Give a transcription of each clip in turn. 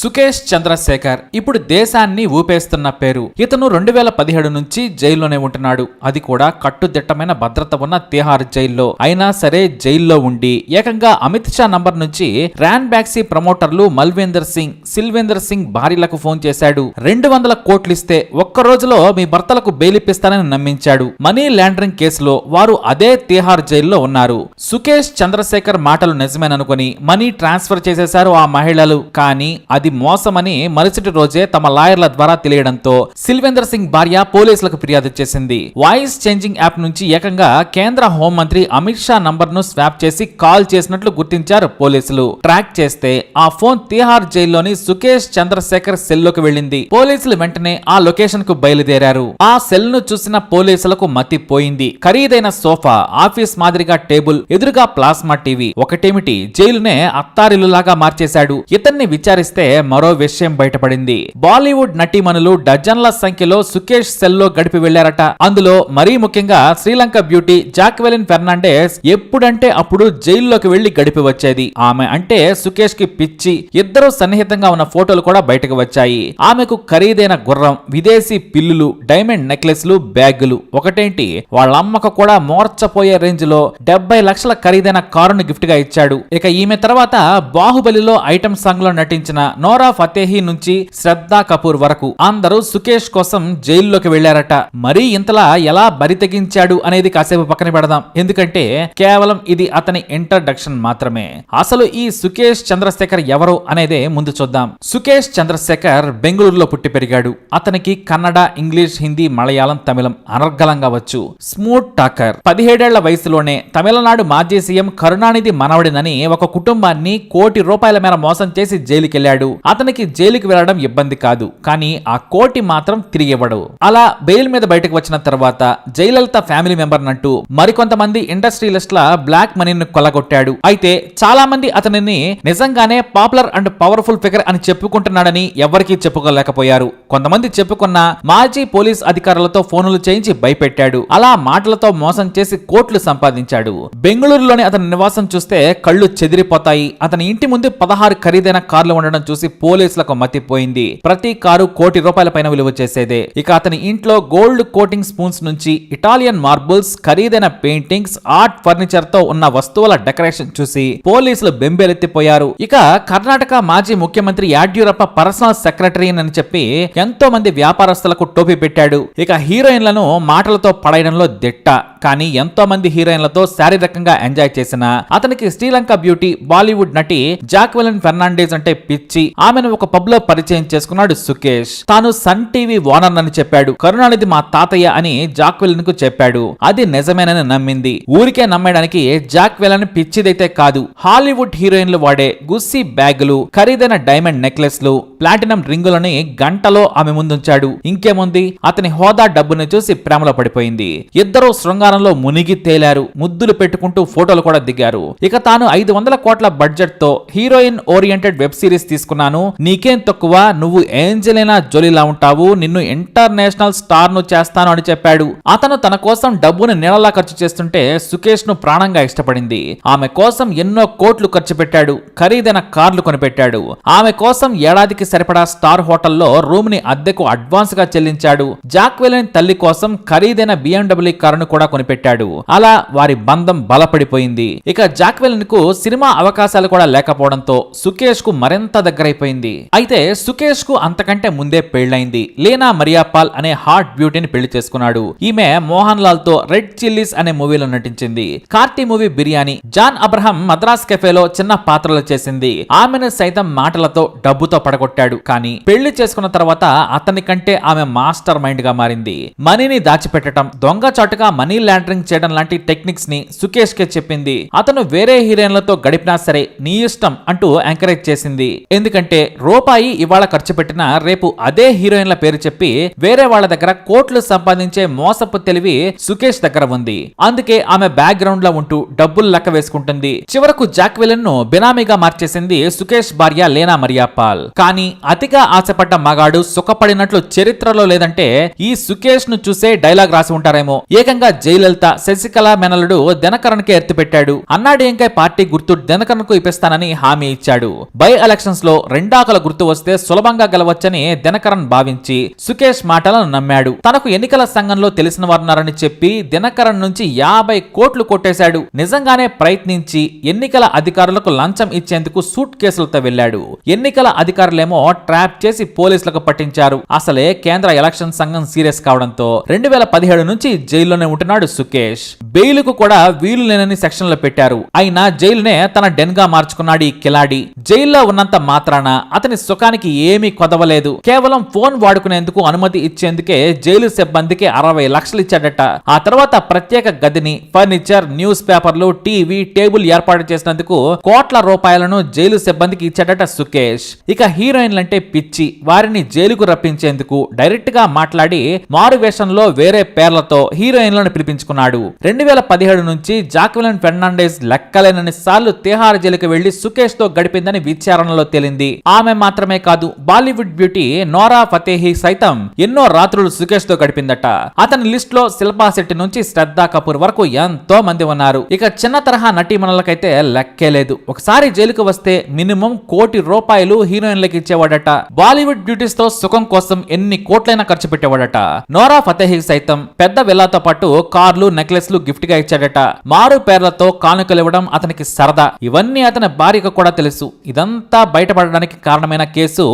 సుకేష్ చంద్రశేఖర్ ఇప్పుడు దేశాన్ని ఊపేస్తున్న పేరు. ఇతను రెండు వేల పదిహేడు నుంచి జైల్లోనే ఉంటున్నాడు. అది కూడా కట్టుదిట్టమైన భద్రత ఉన్న తిహార్ జైల్లో. అయినా సరే జైల్లో ఉండి ఏకంగా అమిత్ షా నంబర్ నుంచి ర్యాన్ బ్యాక్సీ ప్రమోటర్లు మల్వేందర్ సింగ్ సిల్వేందర్ సింగ్ భార్యలకు ఫోన్ చేశాడు. రెండు వందల కోట్లు ఇస్తే ఒక్క రోజులో మీ భర్తలకు బెయిలిప్పిస్తానని నమ్మించాడు. మనీ లాండరింగ్ కేసులో వారు అదే తిహార్ జైల్లో ఉన్నారు. సుకేష్ చంద్రశేఖర్ మాటలు నిజమేననుకుని మనీ ట్రాన్స్ఫర్ చేసేశారు ఆ మహిళలు. కానీ అది మోసమని మరుసటి రోజే తమ లాయర్ల ద్వారా తెలియడంతో సిల్వేందర్ సింగ్ భార్య పోలీసులకు ఫిర్యాదు చేసింది. వాయిస్ చేంజింగ్ యాప్ నుంచి ఏకంగా కేంద్ర హోంమంత్రి అమిత్ షా నంబర్ను స్వాప్ చేసి కాల్ చేసినట్లు గుర్తించారు పోలీసులు. ట్రాక్ చేస్తే ఆ ఫోన్ తిహార్ జైల్లోని సుకేష్ చంద్రశేఖర్ సెల్లోకి వెళ్ళింది. పోలీసులు వెంటనే ఆ లొకేషన్కు బయలుదేరారు. ఆ సెల్ను చూసిన పోలీసులకు మతి పోయింది ఖరీదైన సోఫా ఆఫీస్ మాదిరిగా టేబుల్ ఎదురుగా ప్లాస్మా టీవీ ఒకటేమిటి? జైలునే అత్తారిలులాగా మార్చేశాడు. ఇతన్ని విచారిస్తే మరో విషయం బయటపడింది. బాలీవుడ్ నటీమణులు డజన్ల సంఖ్యలో సుకేష్ సెల్లో గడిపి వెళ్ళారట అందులో మరీ ముఖ్యంగా శ్రీలంక బ్యూటీ జాక్వెలిన్ ఫెర్నాండెస్ ఎప్పుడంటే అప్పుడు జైల్లోకి వెళ్ళి గడిపి వచ్చేది. ఆమె అంటే సుకేష్కి పిచ్చి ఇద్దరు సన్నిహితంగా ఉన్న ఫోటోలు కూడా బయటకు వచ్చాయి. ఆమెకు ఖరీదైన గుర్రం విదేశీ పిల్లులు డైమండ్ నెక్లెస్లు బ్యాగులు. ఒకటేంటి? వాళ్ళ అమ్మకు కూడా మోర్చపోయే రేంజ్లో డెబ్బై లక్షల ఖరీదైన కారును గిఫ్ట్గా ఇచ్చాడు. ఇక ఈమె తర్వాత బాహుబలిలో ఐటమ్ సాంగ్లో నటించిన నోరా ఫతేహి నుంచి శ్రద్ధా కపూర్ వరకు. అందరూ సుకేష్ కోసం జైల్లోకి వెళ్ళారట మరీ ఇంతలా ఎలా బరి తెగించాడు అనేది కాసేపు పక్కన పెడదాం. ఎందుకంటే కేవలం ఇది అతని ఇంట్రడక్షన్ మాత్రమే. అసలు ఈ సుకేష్ చంద్రశేఖర్ ఎవరు అనేదే ముందు చూద్దాం. సుకేష్ చంద్రశేఖర్ బెంగళూరులో పుట్టి పెరిగాడు. అతనికి కన్నడ ఇంగ్లీష్ హిందీ మలయాళం తమిళం అనర్గలంగా వచ్చు. Smooth talker. పదిహేడేళ్ళ వయసులోనే తమిళనాడు మాజీ సీఎం కరుణానిధి మనవడినని ఒక కుటుంబాన్ని కోటి రూపాయల మేర మోసం చేసి జైలుకెళ్ళాడు అతనికి జైలుకి వెళ్ళడం ఇబ్బంది కాదు కానీ ఆ కోటి మాత్రం తిరిగి ఇవ్వడు అలా బెయిల్ మీద బయటకు వచ్చిన తర్వాత జయలలిత ఫ్యామిలీ మెంబర్ నంటూ మరికొంతమంది ఇండస్ట్రియలిస్ట్ల బ్లాక్ మనీని కొల్లగొట్టాడు. అయితే చాలా మంది అతనిని నిజంగానే పాపులర్ అండ్ పవర్ఫుల్ ఫిగర్ అని చెప్పుకుంటున్నాడని ఎవరికీ చెప్పుకోలేకపోయారు. కొంతమంది చెప్పుకున్న మాజీ పోలీస్ అధికారులతో ఫోనులు చేయించి భయపెట్టాడు. అలా మాటలతో మోసం చేసి కోట్లు సంపాదించాడు. బెంగళూరులోని అతని నివాసం చూస్తే కళ్ళు చెదిరిపోతాయి. అతని ఇంటి ముందు పదహారు ఖరీదైన కార్లు ఉండడం చూసి పోలీసులకు మతిపోయింది. ప్రతి కారు కోటి రూపాయల పైన విలువ చేసేదే. ఇక అతని ఇంట్లో గోల్డ్ కోటింగ్ స్పూన్స్ నుంచి ఇటాలియన్ మార్బుల్స్ ఖరీదైన పెయింటింగ్స్ ఆర్ట్ ఫర్నిచర్తో ఉన్న వస్తువుల డెకరేషన్ చూసి పోలీసులు బెంబేలెత్తిపోయారు. ఇక కర్ణాటక మాజీ ముఖ్యమంత్రి యాడ్యూరప్ప పర్సనల్ సెక్రటరీ అని చెప్పి ఎంతో మంది వ్యాపారస్తులకు టోపీ పెట్టాడు. ఇక హీరోయిన్లను మాటలతో పడేయడంలో దిట్ట. కానీ ఎంతో మంది హీరోయిన్లతో శారీరకంగా ఎంజాయ్ చేసిన అతనికి శ్రీలంక బ్యూటీ బాలీవుడ్ నటి జాక్వెలిన్ ఫెర్నాండేజ్ అంటే పిచ్చి. ఆమెను ఒక పబ్లో పరిచయం చేసుకున్నాడు సుకేష్. తాను సన్ టీవీ ఓనర్ అని చెప్పాడు. కరుణానిధి మా తాతయ్య అని జాక్వెలిన్కు చెప్పాడు. అది నిజమేనని నమ్మింది. ఊరికే నమ్మడానికి జాక్వెలన్ పిచ్చిదైతే కాదు. హాలీవుడ్ హీరోయిన్లు వాడే గుస్సీ బ్యాగులు ఖరీదైన డైమండ్ నెక్లెస్లు ప్లాటినం రింగులని గంటలో ఆమె ముందుంచాడు. ఇంకేముంది? అతని హోదా డబ్బుని చూసి ప్రేమలో పడిపోయింది. ఇద్దరు శృంగారంలో మునిగి తేలారు. ముద్దులు పెట్టుకుంటూ ఫోటోలు కూడా దిగారు. ఇక తాను ఐదు వందల కోట్ల బడ్జెట్తో హీరోయిన్ ఓరియంటెడ్ వెబ్ సిరీస్ తీసుకున్నాను. నీకేం తక్కువ? నువ్వు ఏంజలినా జోలీలా ఉంటావు? నిన్ను ఇంటర్నేషనల్ స్టార్ను చేస్తాను అని చెప్పాడు. అతను తన కోసం డబ్బును నీళ్ళలా ఖర్చు చేస్తుంటే సుకేష్ను ప్రాణంగా ఇష్టపడింది. ఆమె కోసం ఎన్నో కోట్లు ఖర్చు పెట్టాడు. ఖరీదైన కార్లు కొనిపెట్టాడు. ఆమె కోసం ఏడాదికి సరిపడా స్టార్ హోటల్లో రూమ్ని అద్దెకు అడ్వాన్స్గా చెల్లించాడు జాక్వెలిన్ తల్లి కోసం ఖరీదైన బిఎండబ్ల్యూ కారును కూడా కొనిపెట్టాడు. అలా వారి బంధం బలపడిపోయింది. ఇక జాక్వెలిన్కు సినిమా అవకాశాలు కూడా లేకపోవడంతో సుకేష్కు మరింత దగ్గరైపోయింది. అయితే సుకేష్కు అంతకంటే ముందే పెళ్ళైంది లీనా మరియాపాల్ అనే హాట్ బ్యూటీని పెళ్ళి చేసుకున్నాడు. ఈమె మోహన్ లాల్తో రెడ్ చిల్లీస్ అనే మూవీలో నటించింది. Karthi movie biryani John Abraham Madras కెఫేలో చిన్న పాత్రలు చేసింది. ఆమెను సైతం మాటలతో డబ్బుతో పడగొట్టాడు కానీ పెళ్ళి చేసుకున్న తర్వాత అతని కంటే ఆమె మాస్టర్ మైండ్గా మారింది. మనీని దాచిపెట్టడం దొంగచాటుగా మనీ లాండరింగ్ చేయడం లాంటి టెక్నిక్స్ని సుకేష్ కే చెప్పింది. అతను వేరే హీరోయిన్లతో గడిపినా సరే నీ ఇష్టం అంటూ ఎంకరేజ్ చేసింది. ఎందుకంటే రూపాయి ఇవాళ ఖర్చు పెట్టినా రేపు అదే హీరోయిన్ల పేరు చెప్పి వేరే వాళ్ళ దగ్గర కోట్లు సంపాదించే మోసపు తెలివి సుకేష్ దగ్గర ఉంది. అందుకే ఆమె బ్యాక్గ్రౌండ్లో ఉంటూ డబ్బులు లెక్క వేసుకుంటుంది. చివరకు జాక్వెలిన్ను బినామీగా మార్చేసింది సుకేష్ భార్య లేనా మరియాపాల్ కానీ కానీ అతిగా ఆశపడ్డ మగాడు సుఖపడినట్లు చరిత్రలో లేదంటే ఈ సుకేష్ను చూసే డైలాగ్ రాసి ఉంటారేమో. ఏకంగా జయలలిత శశికళ మెనలుడు దినకరణ్కి ఎత్తిపెట్టాడు అన్నాడీఎంకే పార్టీ గుర్తు దినకరణ్కు ఇప్పిస్తానని హామీ ఇచ్చాడు. బై ఎలక్షన్స్లో రెండాకల గుర్తు వస్తే సులభంగా గెలవచ్చని దినకరణ్ భావించి సుకేష్ మాటలను నమ్మాడు. తనకు ఎన్నికల సంఘంలో తెలిసిన వారున్నారని చెప్పి దినకరణ్ నుంచి యాభై కోట్లు కొట్టేశాడు. నిజంగానే ప్రయత్నించి ఎన్నికల అధికారులకు లంచం ఇచ్చేందుకు సూట్ కేసులతో వెళ్ళాడు ఎన్నికల అధికారులేమో ట్రాప్ చేసి పోలీసులకు పట్టించారు. అసలే కేంద్ర ఎలక్షన్ సంఘం సీరియస్ కావడంతో రెండు వేల పదిహేడు నుంచి జైల్లోనే ఉంటున్నాడు సుకేష్. బెయిలుకు కూడా వీలు లేనని సెక్షన్లు పెట్టారు. అయినా జైలునే తన డెన్గా మార్చుకున్నాడు ఈ కిలాడి. జైల్లో ఉన్నంత మాత్రాన అతని సుఖానికి ఏమీ కొదవలేదు. కేవలం ఫోన్ వాడుకునేందుకు అనుమతి ఇచ్చేందుకే జైలు సిబ్బందికి అరవై లక్షలు ఇచ్చాడట. ఆ తర్వాత ప్రత్యేక గదిని ఫర్నిచర్ న్యూస్ పేపర్లు టీవీ టేబుల్ ఏర్పాటు చేసినందుకు కోట్ల రూపాయలను జైలు సిబ్బందికి ఇచ్చాడట సుకేష్. ఇక హీరోయిన్ హీరోయిన్లంటే పిచ్చి. వారిని జైలుకు రప్పించేందుకు డైరెక్ట్గా మాట్లాడి మారు వేషంలో వేరే పేర్లతో హీరోయిన్లను పిలిపించుకున్నాడు. రెండు వేల పదిహేడు నుంచి జాక్విలన్ ఫెర్నాండెస్ లెక్కలేనని సార్లు తిహార్ జైలుకు వెళ్ళి సుకేష్తో గడిపిందని విచారణలో తేలింది. ఆమె మాత్రమే కాదు బాలీవుడ్ బ్యూటీ నోరా ఫతేహి సైతం ఎన్నో రాత్రులు సుకేష్తో గడిపిందట. అతని లిస్ట్లో శిల్పా శెట్టి నుంచి శ్రద్ధా కపూర్ వరకు ఎంతో మంది ఉన్నారు. ఇక చిన్న తరహా నటీమణులకైతే లెక్కే లేదు. ఒకసారి జైలుకు వస్తే మినిమం కోటి రూపాయలు హీరోయిన్లకు ఇచ్చేవాడట బాలీవుడ్ బ్యూటీస్తో సుఖం కోసం ఎన్ని కోట్లైనా ఖర్చు పెట్టేవాడట. నోరా ఫతేహి సైతం పెద్ద విల్లాతో పాటు కార్లు నెక్లెస్లు గిఫ్ట్గా ఇచ్చాడట. మారు పేర్లతో కానుకలు ఇవ్వడం అతనికి సరదా. ఇవన్నీ అతని భార్యకు కూడా తెలుసు. ఇదంతా బయటపడడానికి కారణమైన కేసు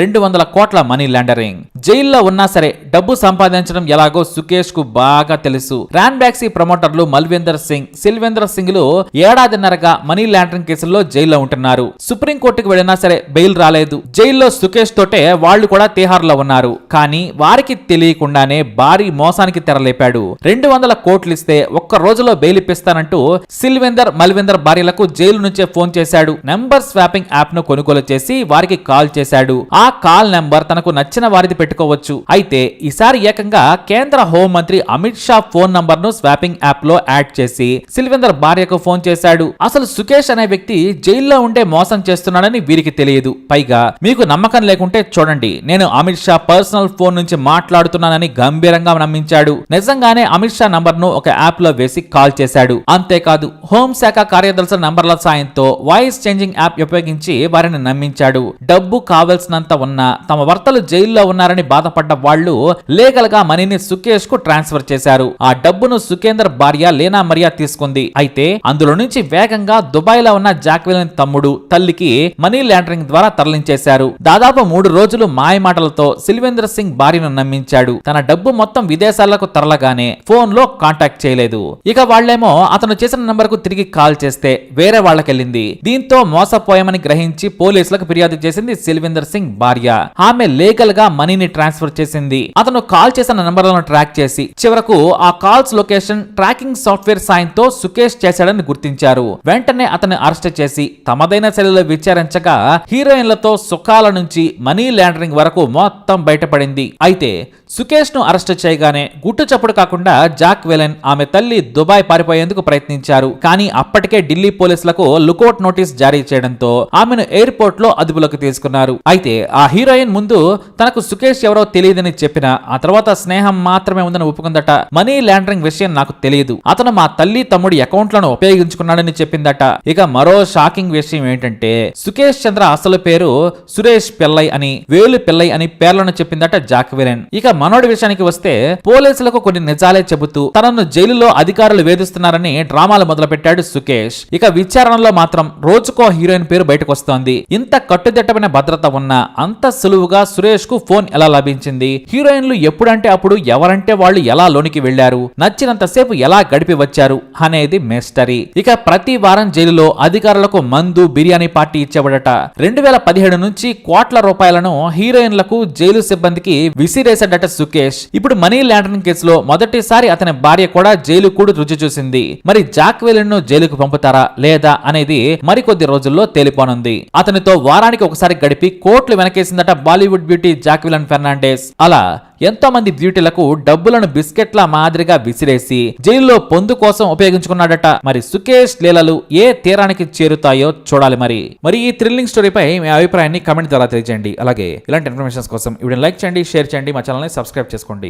రెండు వందల కోట్ల మనీ లాండరింగ్. జైల్లో ఉన్నా సరే డబ్బు సంపాదించడం ఎలాగో సుకేష్కు బాగా తెలుసు. రాన్ బ్యాక్సీ ప్రమోటర్లు మల్వేందర్ సింగ్ సిల్వేందర్ సింగ్లు ఏడాదిన్నరగా మనీ లాండరింగ్ కేసుల్లో జైల్లో ఉంటున్నారు. సుప్రీంకోర్టుకు వెళ్ళినా సరే బెయిల్ రాలేదు. జైల్లో సుకేష్ తోటే వాళ్ళు కూడా తీహార్లో ఉన్నారు. కానీ వారికి తెలియకుండానే భారీ మోసానికి తెరలేపాడు. రెండు వందల కోట్లు ఇస్తే ఒక్క రోజులో బెయిలిప్పిస్తానంటూ సిల్వేందర్ మల్వేందర్ భార్యలకు జైలు నుంచే ఫోన్ చేశాడు. నెంబర్ స్వాపింగ్ యాప్ను కొనుగోలు చేసి వారికి కాల్ చేశాడు. ఆ కాల్ నెంబర్ తనకు నచ్చిన వారిది పెట్టుకోవచ్చు. అయితే ఈసారి ఏకంగా కేంద్ర హోం మంత్రి అమిత్ షా ఫోన్ నంబర్ను స్వాపింగ్ యాప్లో యాడ్ చేసి సిల్వేందర్ భార్యకు ఫోన్ చేశాడు. అసలు సుకేష్ అనే వ్యక్తి జైల్లో ఉండే మోసం చేస్తున్నాడని వీరికి తెలియదు. పైగా మీకు నమ్మకం లేకుంటే చూడండి. నేను అమిత్ షా పర్సనల్ ఫోన్ నుంచి మాట్లాడుతున్నానని గంభీరంగా నమ్మించాడు. నిజంగానే అమిత్ షా నంబర్ను ఒక యాప్లో వేసి కాల్ చేశాడు. అంతేకాదు హోంశాఖ కార్యదర్శుల నంబర్ల సాయంతో వాయిస్ చేంజింగ్ యాప్ ఉపయోగించి వారిని నమ్మించాడు. డబ్బు కావలసినంత ఉన్నా తమ భర్తలు జైల్లో ఉన్నారని బాధపడ్డ వాళ్ళు లీగల్గా మనీని సుకేష్కు ట్రాన్స్ఫర్ చేశారు. ఆ డబ్బును సుకేందర్ భార్య లేనా మరియా తీసుకుంది. అయితే అందులో నుంచి వేగంగా దుబాయ్లో ఉన్న జాక్వెలిన్ తమ్ముడు తల్లికి మనీ లాండరింగ్ ద్వారా తరలించేశారు. చేశారు. దాదాపు మూడు రోజులు మాయమాటలతో సిల్వేంద్ర సింగ్ భార్యను నమ్మించాడు. తన డబ్బు మొత్తం విదేశాలకు తరలగానే ఫోన్లో కాంటాక్ట్ చేయలేదు. ఇక వాళ్ళేమో అతను చేసిన నంబర్కు తిరిగి కాల్ చేస్తే వేరే వాళ్ళకెళ్ళింది. దీంతో మోసపోయామని గ్రహించి పోలీసులకు ఫిర్యాదు చేసింది సిల్వేందర్ సింగ్ భార్య. ఆమె లీగల్గా మనీని ట్రాన్స్ఫర్ చేసింది. అతను కాల్ చేసిన నంబర్లను ట్రాక్ చేసి చివరకు ఆ కాల్స్ లొకేషన్ ట్రాకింగ్ సాఫ్ట్వేర్ సాయంతో సుకేష్ చేశాడని గుర్తించారు. వెంటనే అతన్ని అరెస్ట్ చేసి తమదైన శైలిలో విచారించగా హీరోయిన్లతో సుఖ సుఖాల నుంచి మనీ లాండరింగ్ వరకు మొత్తం బయటపడింది. అయితే సుకేష్ను అరెస్ట్ చేయగానే గుట్టు చప్పుడు కాకుండా జాక్ వెలెన్ ఆమె తల్లి దుబాయ్ పారిపోయేందుకు ప్రయత్నించారు. కానీ అప్పటికే ఢిల్లీ పోలీసులకు లుకౌట్ నోటీస్ జారీ చేయడంతో ఆమెను ఎయిర్పోర్ట్లో అదుపులోకి తీసుకున్నారు. అయితే ఆ హీరోయిన్ ముందు తనకు సుకేష్ ఎవరో తెలియదని చెప్పిన ఆ తర్వాత స్నేహం మాత్రమే ఉందని ఒప్పుకుందట. మనీ లాండరింగ్ విషయం నాకు తెలియదు. అతను మా తల్లి తమ్ముడి అకౌంట్లను ఉపయోగించుకున్నాడని చెప్పిందట. ఇక మరో షాకింగ్ విషయం ఏంటంటే సుకేష్ చంద్ర అసలు పేరు సురేష్ పిల్లై అని వేలు పిల్లై అని పేర్లను చెప్పిందట జాక్వెలిన్ ఇక మనోడి విషయానికి వస్తే పోలీసులకు కొన్ని నిజాలే చెబుతూ తనను జైలులో అధికారులు వేధిస్తున్నారని డ్రామాలు మొదలుపెట్టాడు సుకేష్. ఇక విచారణలో మాత్రం రోజుకో హీరోయిన్ పేరు బయటకు వస్తోంది ఇంత కట్టుదిట్టమైన భద్రత ఉన్నా అంత సులువుగా సురేష్కు ఫోన్ ఎలా లభించింది? హీరోయిన్లు ఎప్పుడంటే అప్పుడు ఎవరంటే వాళ్ళు ఎలా లోనికి వెళ్ళారు నచ్చినంతసేపు ఎలా గడిపి వచ్చారు? అనేది మిస్టరీ ఇక ప్రతి వారం జైలులో అధికారులకు మందు బిర్యానీ పార్టీ ఇచ్చేవాడట. రెండు వేల పదిహేడు నుంచి కోట్ల రూపాయలను హీరోయిన్లకు జైలు సిబ్బందికి విసిరేశాడట సుకేష్. ఇప్పుడు మనీ లాండరింగ్ కేసులో మొదటిసారి అతని భార్య కూడా జైలు కూడా రుచి చూసింది. మరి జాక్వెలిన్ను జైలుకు పంపుతారా లేదా అనేది మరికొద్ది రోజుల్లో తేలిపోనుంది. అతనితో వారానికి ఒకసారి గడిపి కోట్లు వెనకేసిందట బాలీవుడ్ బ్యూటీ జాక్విలన్ ఫెర్నాండెస్. అలా ఎంతో మంది బ్యూటీలకు డబ్బులను బిస్కెట్ల మాదిరిగా విసిరేసి జైల్లో పొందు కోసం ఉపయోగించుకున్నాడట. మరి సుకేష్ లీలలు ఏ తీరానికి చేరుతాయో చూడాలి మరి. మరి ఈ థ్రిల్లింగ్ స్టోరీపై మీ అభిప్రాయాన్ని కమెంట్ ద్వారా తెలియజేయండి. అలాగే ఇలాంటి ఇన్ఫర్మేషన్స్ కోసం వీడియో లైక్ చేయండి షేర్ చేయండి మా ఛానల్ని సబ్స్క్రైబ్ చేసుకోండి.